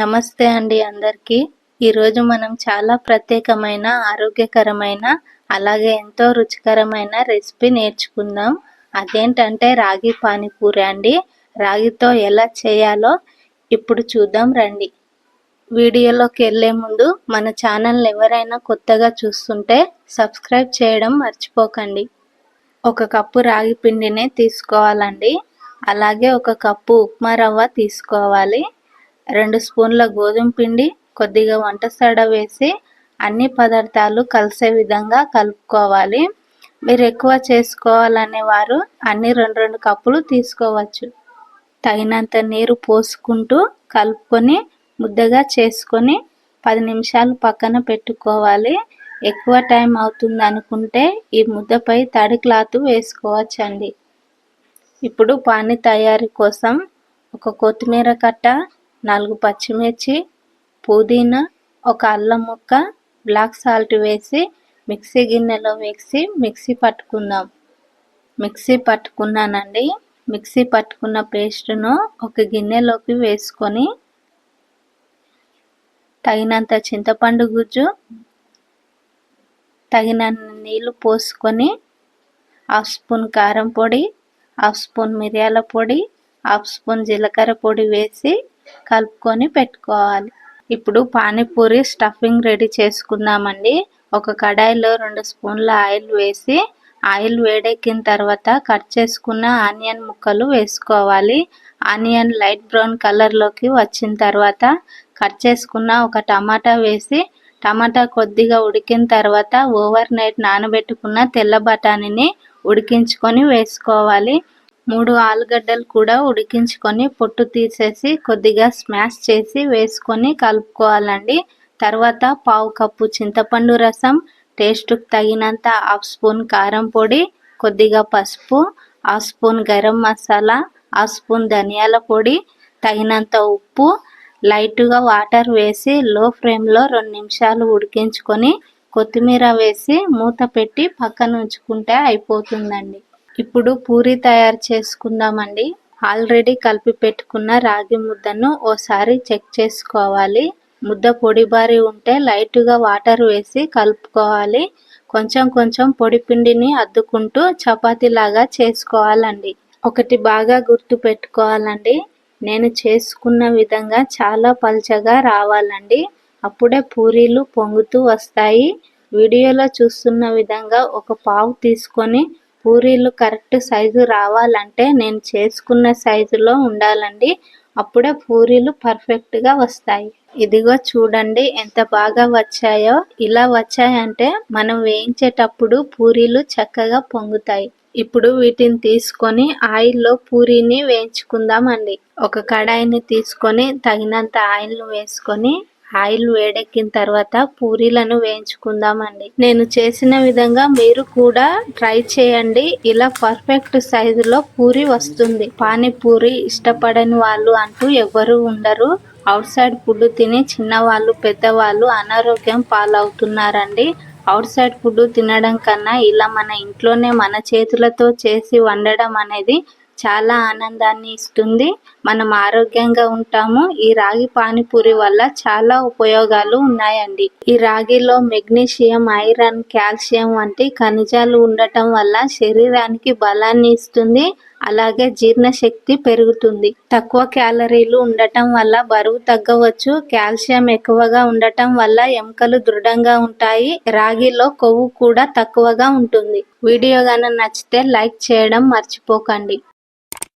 నమస్తే అండి అందరికీ. ఈరోజు మనం చాలా ప్రత్యేకమైన ఆరోగ్యకరమైన అలాగే ఎంతో రుచికరమైన రెసిపీ నేర్చుకుందాం. అదేంటంటే రాగి పానీపూరి అండి. రాగితో ఎలా చేయాలో ఇప్పుడు చూద్దాం రండి. వీడియోలోకి వెళ్ళే ముందు మన ఛానల్ని ఎవరైనా కొత్తగా చూస్తుంటే సబ్స్క్రైబ్ చేయడం మర్చిపోకండి. ఒక కప్పు రాగి పిండినే తీసుకోవాలండి. అలాగే ఒక కప్పు ఉప్మా రవ్వ తీసుకోవాలి. రెండు స్పూన్ల గోధుమ పిండి కొద్దిగా వంట సడ వేసి అన్ని పదార్థాలు కలిసే విధంగా కలుపుకోవాలి. మీరు ఎక్కువ చేసుకోవాలనే వారు అన్ని రెండు రెండు కప్పులు తీసుకోవచ్చు. తగినంత నీరు పోసుకుంటూ కలుపుకొని ముద్దగా చేసుకొని పది నిమిషాలు పక్కన పెట్టుకోవాలి. ఎక్కువ టైం అవుతుంది అనుకుంటే ఈ ముద్దపై తడి క్లాత్ వేసుకోవచ్చండి. ఇప్పుడు పానీ తయారీ కోసం ఒక కొత్తిమీర కట్ట నాలుగు పచ్చిమిర్చి పుదీనా ఒక అల్లం ముక్క బ్లాక్ సాల్ట్ వేసి మిక్సీ గిన్నెలో వేసి మిక్సీ పట్టుకుందాం. మిక్సీ పట్టుకున్నానండి. మిక్సీ పట్టుకున్న పేస్ట్ను ఒక గిన్నెలోకి వేసుకొని తగినంత చింతపండు గుజ్జు తగినన్ని నీళ్ళు పోసుకొని హాఫ్ స్పూన్ కారం పొడి హాఫ్ స్పూన్ మిరియాల పొడి హాఫ్ స్పూన్ జీలకర్ర పొడి వేసి కలుపుకొని పెట్టుకోవాలి. ఇప్పుడు పానీపూరి స్టఫింగ్ రెడీ చేసుకుందామండి. ఒక కడాయిలో రెండు స్పూన్ల ఆయిల్ వేసి ఆయిల్ వేడెక్కిన తర్వాత కట్ చేసుకున్న ఆనియన్ ముక్కలు వేసుకోవాలి. ఆనియన్ లైట్ బ్రౌన్ కలర్లోకి వచ్చిన తర్వాత కట్ చేసుకున్న ఒక టమాటా వేసి టమాటా కొద్దిగా ఉడికిన తర్వాత ఓవర్ నైట్ నానబెట్టుకున్న తెల్ల బఠానీని ఉడికించుకొని వేసుకోవాలి. మూడు ఆలుగడ్డలు కూడా ఉడికించుకొని పొట్టు తీసేసి కొద్దిగా స్మాష్ చేసి వేసుకొని కలుపుకోవాలండి. తర్వాత పావు కప్పు చింతపండు రసం టేస్ట్కు తగినంత హాఫ్ స్పూన్ కారం పొడి కొద్దిగా పసుపు half spoon garam masala half spoon ధనియాల పొడి తగినంత ఉప్పు లైట్గా వాటర్ వేసి లో ఫ్లేమ్లో రెండు నిమిషాలు ఉడికించుకొని కొత్తిమీర వేసి మూత పెట్టి పక్కన ఉంచుకుంటే అయిపోతుందండి. ఇప్పుడు పూరి తయారు చేసుకుందామండి. ఆల్రెడీ కలిపి పెట్టుకున్న రాగి ముద్దను ఓసారి చెక్ చేసుకోవాలి. ముద్ద పొడి బారి ఉంటే లైట్గా వాటర్ వేసి కలుపుకోవాలి. కొంచెం కొంచెం పొడి పిండిని అద్దుకుంటూ చపాతీలాగా చేసుకోవాలండి. ఒకటి బాగా గుర్తు పెట్టుకోవాలండి. నేను చేసుకున్న విధంగా చాలా పల్చగా రావాలండి. అప్పుడే పూరీలు పొంగుతూ వస్తాయి. వీడియోలో చూస్తున్న విధంగా ఒక పావు తీసుకొని పూరీలు కరెక్ట్ సైజు రావాలంటే నేను చేసుకున్న సైజులో ఉండాలండి. అప్పుడే పూరీలు పర్ఫెక్ట్గా వస్తాయి. ఇదిగో చూడండి ఎంత బాగా వచ్చాయో. ఇలా వచ్చాయంటే మనం వేయించేటప్పుడు పూరీలు చక్కగా పొంగుతాయి. ఇప్పుడు వీటిని తీసుకొని ఆయిల్లో పూరీని వేయించుకుందామండి. ఒక కడాయిని తీసుకొని తగినంత ఆయిల్ వేసుకొని ఆయిల్ వేడెక్కిన తర్వాత పూరీలను వేయించుకుందామండి. నేను చేసిన విధంగా మీరు కూడా ట్రై చేయండి. ఇలా పర్ఫెక్ట్ సైజులో పూరి వస్తుంది. పానీపూరి ఇష్టపడని వాళ్ళు అంటూ ఎవరు ఉండరు. అవుట్ సైడ్ ఫుడ్ తిని చిన్నవాళ్ళు పెద్దవాళ్ళు అనారోగ్యం పాలవుతున్నారండి. అవుట్ సైడ్ ఫుడ్ తినడం కన్నా ఇలా మన ఇంట్లోనే మన చేతులతో చేసి వండడం అనేది చాలా ఆనందాన్ని ఇస్తుంది. మనం ఆరోగ్యంగా ఉంటాము. ఈ రాగి పానీపూరి వల్ల చాలా ఉపయోగాలు ఉన్నాయండి. ఈ రాగిలో మెగ్నీషియం ఐరన్ కాల్షియం వంటి ఖనిజాలు ఉండటం వల్ల శరీరానికి బలాన్ని ఇస్తుంది. అలాగే జీర్ణశక్తి పెరుగుతుంది. తక్కువ క్యాలరీలు ఉండటం వల్ల బరువు తగ్గవచ్చు. కాల్షియం ఎక్కువగా ఉండటం వల్ల ఎముకలు దృఢంగా ఉంటాయి. రాగిలో కొవ్వు కూడా తక్కువగా ఉంటుంది. వీడియో గాన నచ్చితే లైక్ చేయడం మర్చిపోకండి.